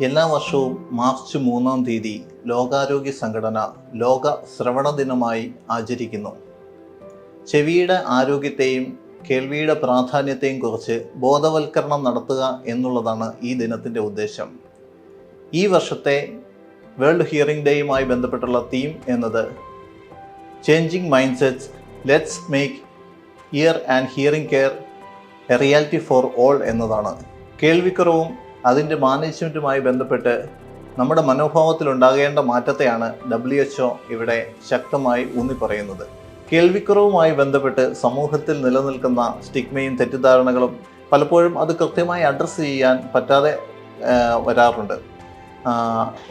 എല്ലാ വർഷവും മാർച്ച് മൂന്നാം തീയതി ലോകാരോഗ്യ സംഘടന ലോക ശ്രവണ ദിനമായി ആചരിക്കുന്നു. ചെവിയുടെ ആരോഗ്യത്തെയും കേൾവിയുടെ പ്രാധാന്യത്തെയും കുറിച്ച് ബോധവൽക്കരണം നടത്തുക എന്നുള്ളതാണ് ഈ ദിനത്തിന്റെ ഉദ്ദേശം. ഈ വർഷത്തെ വേൾഡ് ഹിയറിംഗ് ഡേയുമായി ബന്ധപ്പെട്ടുള്ള തീം എന്നത് changing mindsets let's make ear and hearing care a reality for all എന്നതാണ്. കേൾവിക്കുറവും അതിന്റെ മാനേജ്മെന്റുമായി ബന്ധപ്പെട്ട് നമ്മുടെ മനോഭാവത്തിൽ ഉണ്ടാകേണ്ട മാറ്റത്തെയാണ് ഡബ്ല്യു എച്ച് ഇവിടെ ശക്തമായി ഊന്നി പറയുന്നത് കേൾവിക്കുറവുമായി ബന്ധപ്പെട്ട് സമൂഹത്തിൽ നിലനിൽക്കുന്ന സ്റ്റിഗ്മയും തെറ്റിദ്ധാരണകളും പലപ്പോഴും അത് കൃത്യമായി അഡ്രസ്സ് ചെയ്യാൻ പറ്റാതെ വരാറുണ്ട്.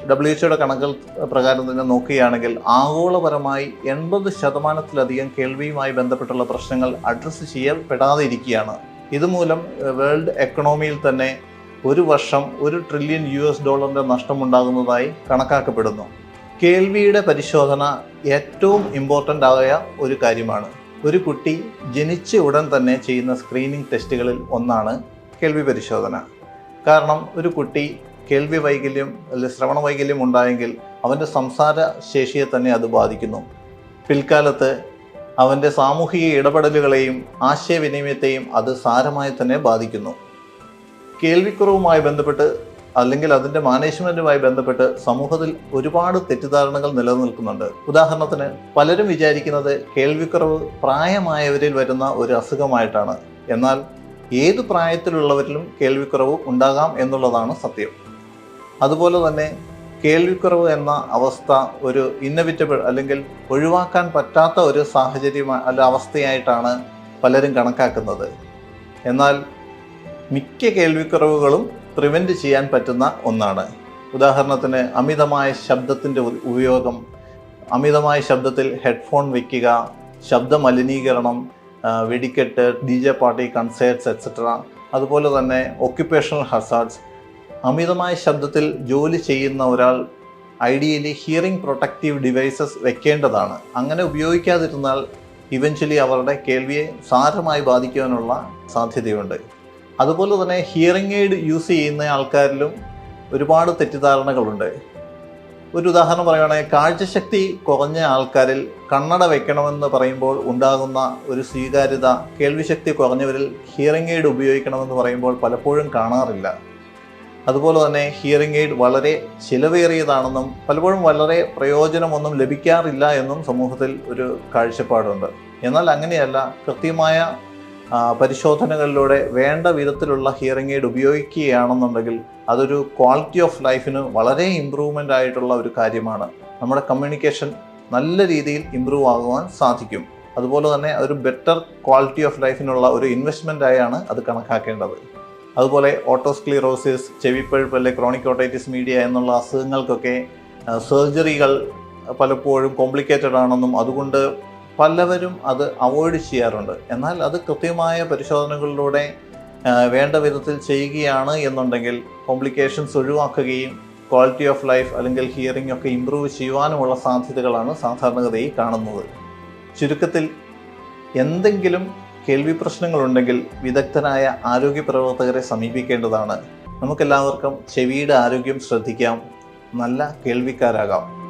ഡബ്ല്യു എച്ച്ഒയുടെ കണക്കുകൾ പ്രകാരം തന്നെ നോക്കുകയാണെങ്കിൽ ആഗോളപരമായി എൺപത് ശതമാനത്തിലധികം കേൾവിയുമായി ബന്ധപ്പെട്ടുള്ള പ്രശ്നങ്ങൾ അഡ്രസ്സ് ചെയ്യപ്പെടാതെ ഇരിക്കുകയാണ് ഇതുമൂലം വേൾഡ് എക്കണോമിയിൽ തന്നെ ഒരു വർഷം ഒരു ട്രില്യൺ യു എസ് ഡോളറിന്റെ നഷ്ടമുണ്ടാകുന്നതായി കണക്കാക്കപ്പെടുന്നു. കേൾവിയുടെ പരിശോധന ഏറ്റവും ഇമ്പോർട്ടന്റ് ആയ ഒരു കാര്യമാണ്. ഒരു കുട്ടി ജനിച്ച ഉടൻ തന്നെ ചെയ്യുന്ന സ്ക്രീനിങ് ടെസ്റ്റുകളിൽ ഒന്നാണ് കേൾവി പരിശോധന. കാരണം ഒരു കുട്ടി കേൾവി വൈകല്യം അല്ലെങ്കിൽ ശ്രവണ വൈകല്യം ഉണ്ടായെങ്കിൽ അവന്റെ സംസാര ശേഷിയെ തന്നെ അത് ബാധിക്കുന്നു. പിൽക്കാലത്ത് അവന്റെ സാമൂഹിക ഇടപെടലുകളെയും ആശയവിനിമയത്തെയും അത് സാരമായി തന്നെ ബാധിക്കുന്നു. കേൾവിക്കുറവുമായി ബന്ധപ്പെട്ട് അല്ലെങ്കിൽ അതിന്റെ മാനേജ്മെന്റുമായി ബന്ധപ്പെട്ട് സമൂഹത്തിൽ ഒരുപാട് തെറ്റിദ്ധാരണകൾ നിലനിൽക്കുന്നുണ്ട്. ഉദാഹരണത്തിന് പലരും വിചാരിക്കുന്നത് കേൾവിക്കുറവ് പ്രായമായവരിൽ വരുന്ന ഒരു അസുഖമായിട്ടാണ്. എന്നാൽ ഏത് പ്രായത്തിലുള്ളവരിലും കേൾവിക്കുറവ് ഉണ്ടാകാം എന്നുള്ളതാണ് സത്യം. അതുപോലെ തന്നെ കേൾവിക്കുറവ് എന്ന അവസ്ഥ ഒരു ഇന്നവിറ്റബിൾ അല്ലെങ്കിൽ ഒഴിവാക്കാൻ പറ്റാത്ത ഒരു സാഹചര്യം അല്ല അവസ്ഥയായിട്ടാണ് പലരും കണക്കാക്കുന്നത്. എന്നാൽ മിക്ക കേൾവിക്കുറവുകളും പ്രിവെന്റ് ചെയ്യാൻ പറ്റുന്ന ഒന്നാണ്. ഉദാഹരണത്തിന് അമിതമായ ശബ്ദത്തിന്റെ ഉപയോഗം അമിതമായ ശബ്ദത്തിൽ ഹെഡ്ഫോൺ വയ്ക്കുക ശബ്ദ മലിനീകരണം വെടിക്കെട്ട് D J party concerts etcetera അതുപോലെ തന്നെ ഒക്യുപ്പേഷണൽ ഹസാർഡ്സ് അമിതമായ ശബ്ദത്തിൽ ജോലി ചെയ്യുന്ന ഒരാൾ ഐഡിയലി ഹിയറിംഗ് പ്രൊട്ടക്റ്റീവ് ഡിവൈസസ് വെക്കേണ്ടതാണ്. അങ്ങനെ ഉപയോഗിക്കാതിരുന്നാൽ ഇവൻച്വലി അവരുടെ കേൾവിയെ സാരമായി ബാധിക്കുവാനുള്ള സാധ്യതയുണ്ട്. അതുപോലെ തന്നെ ഹിയറിംഗ് എയ്ഡ് യൂസ് ചെയ്യുന്ന ആൾക്കാരിലും ഒരുപാട് തെറ്റിദ്ധാരണകളുണ്ട്. ഒരു ഉദാഹരണം പറയുകയാണെങ്കിൽ കാഴ്ചശക്തി കുറഞ്ഞ ആൾക്കാരിൽ കണ്ണട വയ്ക്കണമെന്ന് പറയുമ്പോൾ ഉണ്ടാകുന്ന ഒരു സ്വീകാര്യത കേൾവിശക്തി കുറഞ്ഞവരിൽ ഹിയറിംഗ് എയ്ഡ് ഉപയോഗിക്കണമെന്ന് പറയുമ്പോൾ പലപ്പോഴും കാണാറില്ല. അതുപോലെ തന്നെ ഹിയറിംഗ് എയ്ഡ് വളരെ ചിലവേറിയതാണെന്നും പലപ്പോഴും വളരെ പ്രയോജനമൊന്നും ലഭിക്കാറില്ല എന്നും സമൂഹത്തിൽ ഒരു കാഴ്ചപ്പാടുണ്ട്. എന്നാൽ അങ്ങനെയല്ല കൃത്യമായ പരിശോധനകളിലൂടെ വേണ്ട വിധത്തിലുള്ള ഹിയറിംഗ് എയ്ഡ് ഉപയോഗിക്കുകയാണെന്നുണ്ടെങ്കിൽ അതൊരു ക്വാളിറ്റി ഓഫ് ലൈഫിന് വളരെ ഇമ്പ്രൂവ്മെന്റ് ആയിട്ടുള്ള ഒരു കാര്യമാണ്. നമ്മുടെ കമ്മ്യൂണിക്കേഷൻ നല്ല രീതിയിൽ ഇമ്പ്രൂവ് ആകുവാൻ സാധിക്കും. അതുപോലെ തന്നെ ഒരു ബെറ്റർ ക്വാളിറ്റി ഓഫ് ലൈഫിനുള്ള ഒരു ഇൻവെസ്റ്റ്മെന്റ് ആയാണ് അത് കണക്കാക്കേണ്ടത്. അതുപോലെ ഓട്ടോസ്ക്ലിറോസിസ് ചെവിപ്പഴുപ്പ് അല്ലെ ക്രോണിക് ഓട്ടൈറ്റിസ് മീഡിയ എന്നുള്ള അസുഖങ്ങൾക്കൊക്കെ സർജറികൾ പലപ്പോഴും കോംപ്ലിക്കേറ്റഡ് ആണെന്നും അതുകൊണ്ട് പലവരും അത് അവോയ്ഡ് ചെയ്യാറുണ്ട്. എന്നാൽ അത് കൃത്യമായ പരിശോധനകളിലൂടെ വേണ്ട വിധത്തിൽ ചെയ്യുകയാണ് എന്നുണ്ടെങ്കിൽ കോംപ്ലിക്കേഷൻസ് ഒഴിവാക്കുകയും ക്വാളിറ്റി ഓഫ് ലൈഫ് അല്ലെങ്കിൽ ഹിയറിംഗ് ഒക്കെ ഇമ്പ്രൂവ് ചെയ്യുവാനുമുള്ള സാധ്യതകളാണ് സാധാരണഗതിയിൽ കാണുന്നത്. ചുരുക്കത്തിൽ എന്തെങ്കിലും കേൾവി പ്രശ്നങ്ങളുണ്ടെങ്കിൽ വിദഗ്ധരായ ആരോഗ്യ പ്രവർത്തകരെ സമീപിക്കേണ്ടതാണ്. നമുക്കെല്ലാവർക്കും ചെവിയുടെ ആരോഗ്യം ശ്രദ്ധിക്കാം. നല്ല കേൾവിക്കാരാകാം.